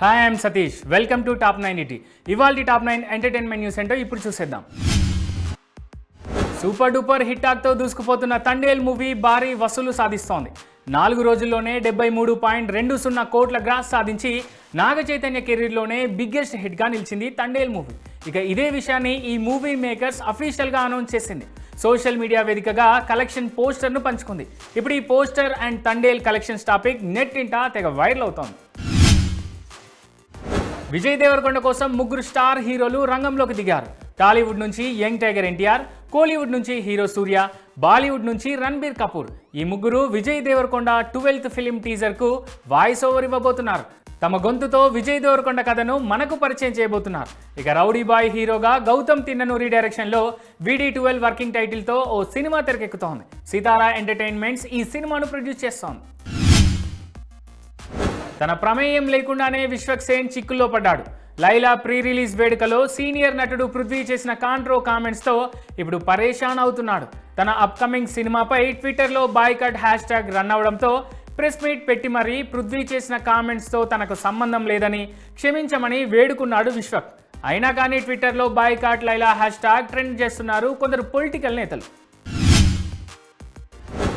Hi I'm Satish welcome to top nine ET ఇవాళ top nine entertainment news ఏంటో ఇప్పుడు చూసేద్దాం. సూపర్ డూపర్ హిట్ టాక్తో దూసుకుపోతున్న తండేల్ మూవీ భారీ వసూలు సాధిస్తోంది. నాలుగు రోజుల్లోనే డెబ్బై మూడు పాయింట్ రెండు సున్నా కోట్ల గ్రాస్ సాధించి నాగ చైతన్య కెరీర్లోనే బిగ్గెస్ట్ హిట్గా నిలిచింది తండేల్ మూవీ. ఇక ఇదే విషయాన్ని ఈ మూవీ మేకర్స్ అఫీషియల్గా అనౌన్స్ చేసింది. సోషల్ మీడియా వేదికగా కలెక్షన్ పోస్టర్ను పంచుకుంది. ఇప్పుడు ఈ poster and Thandel collections topic net ఇంటా తెగ వైరల్ అవుతోంది. విజయ్ దేవరకొండ కోసం ముగ్గురు స్టార్ హీరోలు రంగంలోకి దిగారు. టాలీవుడ్ నుంచి యంగ్ టైగర్ ఎన్టీఆర్ కోలీవుడ్ నుంచి హీరో సూర్య బాలీవుడ్ నుంచి రణబీర్ కపూర్. ఈ ముగ్గురు విజయ్ దేవరకొండ ట్వెల్త్ ఫిలిం టీజర్కు వాయిస్ ఓవర్ ఇవ్వబోతున్నారు. తమ గొంతుతో విజయ్ దేవరకొండ కథను మనకు పరిచయం చేయబోతున్నారు. ఇక రౌడీ బాయ్ హీరోగా గౌతమ్ తిన్ననూరి డైరెక్షన్లో విడి ట్వెల్వ్ వర్కింగ్ టైటిల్తో ఓ సినిమా తెరకెక్కుతోంది. సితారా ఎంటర్టైన్మెంట్స్ ఈ సినిమాను ప్రొడ్యూస్ చేస్తోంది. తన ప్రమేయం లేకుండానే విశ్వక్ సేన్ చిక్కుల్లో పడ్డాడు. లైలా ప్రీ రిలీజ్ వేడుకలో సీనియర్ నటుడు పృథ్వీ చేసిన కాంట్రో కామెంట్స్తో ఇప్పుడు పరేషాన్ అవుతున్నాడు. తన అప్కమింగ్ సినిమాపై ట్విట్టర్లో బాయ్కట్ హ్యాష్ ట్యాగ్ రన్ అవడంతో ప్రెస్ మీట్ పెట్టి మరీ పృథ్వీ చేసిన కామెంట్స్తో తనకు సంబంధం లేదని క్షమించమని వేడుకున్నాడు విశ్వక్. అయినా కానీ ట్విట్టర్లో boycott Laila hash tag trend చేస్తున్నారు కొందరు పొలిటికల్ నేతలు.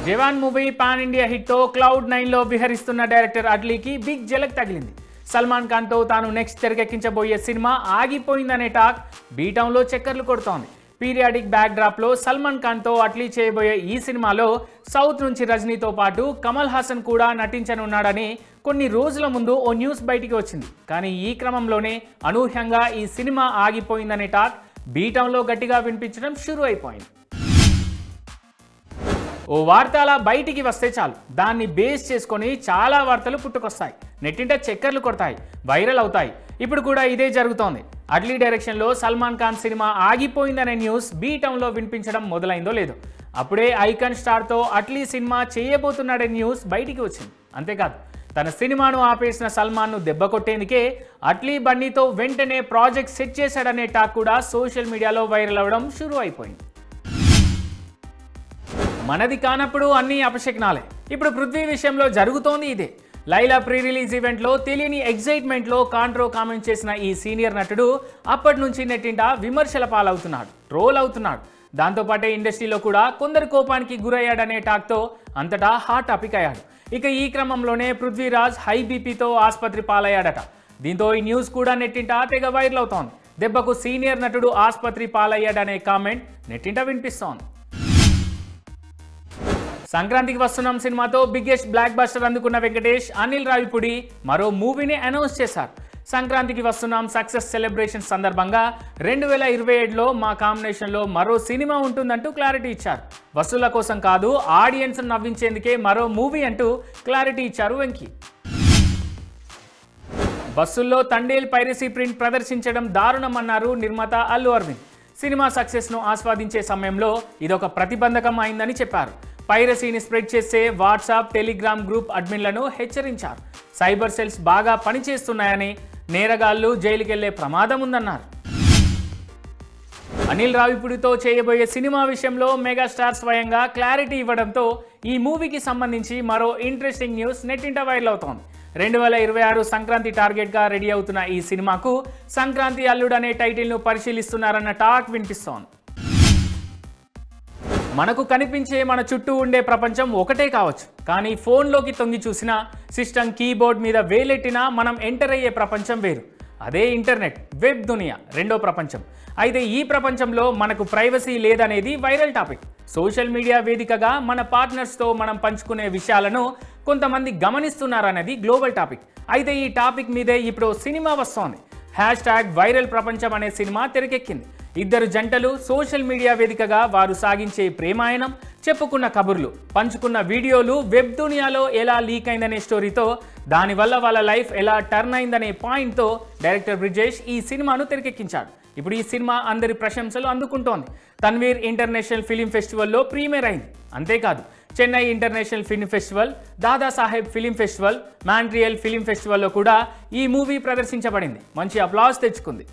జవాన్ మూవీ పాన్ ఇండియా హిట్తో క్లౌడ్ నైన్లో విహరిస్తున్న డైరెక్టర్ అడ్లీకి బిగ్ జలక్ తగిలింది. సల్మాన్ ఖాన్తో తాను నెక్స్ట్ తెరకెక్కించబోయే సినిమా ఆగిపోయిందనే టాక్ బీటౌన్లో చక్కర్లు కొడుతోంది. పీరియాడిక్ బ్యాక్ డ్రాప్లో సల్మాన్ ఖాన్తో అట్లీ చేయబోయే ఈ సినిమాలో సౌత్ నుంచి రజనీతో పాటు కమల్ హాసన్ కూడా నటించనున్నాడని కొన్ని రోజుల ముందు ఓ న్యూస్ బయటికి వచ్చింది. కానీ ఈ క్రమంలోనే అనూహ్యంగా ఈ సినిమా ఆగిపోయిందనే టాక్ బీటౌన్లో గట్టిగా వినిపించడం షురు అయిపోయింది ఓ వార్త అలా బయటికి వస్తే చాలు. దాన్ని బేస్ చేసుకొని చాలా వార్తలు పుట్టుకొస్తాయి. నెట్టింట చక్కర్లు కొడతాయి. వైరల్ అవుతాయి. ఇప్పుడు కూడా ఇదే జరుగుతోంది. అడ్లీ డైరెక్షన్లో సల్మాన్ ఖాన్ సినిమా ఆగిపోయిందనే న్యూస్ బీ టౌన్లో వినిపించడం మొదలైందో లేదో. అప్పుడే ఐకాన్ స్టార్తో అట్లీ సినిమా చేయబోతున్నాడనే న్యూస్ బయటికి వచ్చింది. అంతేకాదు తన సినిమాను ఆపేసిన సల్మాన్ను దెబ్బ కొట్టేందుకే అట్లీ బన్నీతో వెంటనే ప్రాజెక్ట్ సెట్ చేశాడనే టాక్ కూడా సోషల్ మీడియాలో వైరల్ అవ్వడం షురూ అయిపోయింది మనది కానప్పుడు అన్ని అపశకనాలే. ఇప్పుడు పృథ్వీ విషయంలో జరుగుతోంది ఇదే. లైలా ప్రీ రిలీజ్ ఈవెంట్లో తెలియని ఎగ్జైట్మెంట్లో కాంట్రో కామెంట్ చేసిన ఈ సీనియర్ నటుడు అప్పటి నుంచి నెట్టింట విమర్శల పాలవుతున్నాడు ట్రోల్ అవుతున్నాడు దాంతోపాటే ఇండస్ట్రీలో కూడా కొందరు కోపానికి గురయ్యాడనే టాక్తో అంతటా హాట్ టాపిక్ అయ్యాడు. ఇక ఈ క్రమంలోనే పృథ్వీరాజ్ హై బీపీతో ఆసుపత్రి పాలయ్యాడట. దీంతో ఈ న్యూస్ కూడా నెట్టింట తెగ వైరల్ అవుతోంది. దెబ్బకు సీనియర్ నటుడు ఆసుపత్రి పాలయ్యాడనే కామెంట్ నెట్టింట వినిపిస్తోంది. సంక్రాంతికి వస్తున్నాం సినిమాతో బిగ్గెస్ట్ బ్లాక్ బస్టర్ అందుకున్న వెంకటేష్ అనిల్ రావిపుడి మరో మూవీని అనౌన్స్ చేశారు. సంక్రాంతికి వస్తున్నాం సక్సెస్ సెలబ్రేషన్ సందర్భంగా రెండు వేల ఇరవై ఏడులో మా కాంబినేషన్లో మరో సినిమా ఉంటుందంటూ క్లారిటీ ఇచ్చారు. వసూళ్ళ కోసం కాదు ఆడియన్స్ నవ్వించేందుకే మరో మూవీ అంటూ క్లారిటీ ఇచ్చారు వెంకీ. బస్సుల్లో తండేల్ పైరసీ ప్రింట్ ప్రదర్శించడం దారుణమన్నారు నిర్మాత అల్లు అరవింద్. సినిమా సక్సెస్ను ఆస్వాదించే సమయంలో ఇదొక ప్రతిబంధకం అయిందని చెప్పారు. పైరసీని స్ప్రెడ్ చేసే వాట్సాప్ టెలిగ్రామ్ గ్రూప్ అడ్మిన్లను హెచ్చరించారు. సైబర్ సెల్స్ బాగా పనిచేస్తున్నాయని నేరగాళ్ళు జైలుకెళ్ళే ప్రమాదం ఉందన్నారు. అనిల్ రావిపూడితో చేయబోయే సినిమా విషయంలో మెగాస్టార్ స్వయంగా క్లారిటీ ఇవ్వడంతో ఈ మూవీకి సంబంధించి మరో ఇంట్రెస్టింగ్ న్యూస్ నెట్టింట వైరల్ అవుతోంది. రెండు వేల ఇరవై ఆరు సంక్రాంతి టార్గెట్గా రెడీ అవుతున్న ఈ సినిమాకు సంక్రాంతి అల్లుడు అనే టైటిల్ను పరిశీలిస్తున్నారన్న టాక్ వినిపిస్తోంది. మనకు కనిపించే మన చుట్టూ ఉండే ప్రపంచం ఒకటే కావచ్చు. కానీ ఫోన్లోకి తొంగి చూసినా సిస్టమ్ కీబోర్డ్ మీద వేలెట్టినా మనం ఎంటర్ అయ్యే ప్రపంచం వేరు. అదే ఇంటర్నెట్ వెబ్ దునియా రెండో ప్రపంచం. అయితే ఈ ప్రపంచంలో మనకు ప్రైవసీ లేదనేది వైరల్ టాపిక్. సోషల్ మీడియా వేదికగా మన పార్ట్నర్స్తో మనం పంచుకునే విషయాలను కొంతమంది గమనిస్తున్నారనేది గ్లోబల్ టాపిక్. అయితే ఈ టాపిక్ మీదే ఇప్పుడు సినిమా వస్తోంది. హ్యాష్ ట్యాగ్ వైరల్ ప్రపంచం అనే సినిమా తెరకెక్కింది. ఇద్దరు జంటలు సోషల్ మీడియా వేదికగా వారు సాగించే ప్రేమాయణం చెప్పుకున్న కబుర్లు పంచుకున్న వీడియోలు వెబ్ దునియాలో ఎలా లీక్ అయిందనే స్టోరీతో దానివల్ల వాళ్ళ లైఫ్ ఎలా టర్న్ అయిందనే పాయింట్తో డైరెక్టర్ బ్రిజేష్ ఈ సినిమాను తెరకెక్కించాడు. ఇప్పుడు ఈ సినిమా అందరి ప్రశంసలు అందుకుంటోంది. తన్వీర్ ఇంటర్నేషనల్ ఫిలిం ఫెస్టివల్లో ప్రీమియర్ అయింది. అంతేకాదు Chennai international film festival Dadasaheb film festival Montreal film ఫెస్టివల్లో కూడా ఈ మూవీ ప్రదర్శించబడింది. మంచి అప్లాస్ తెచ్చుకుంది.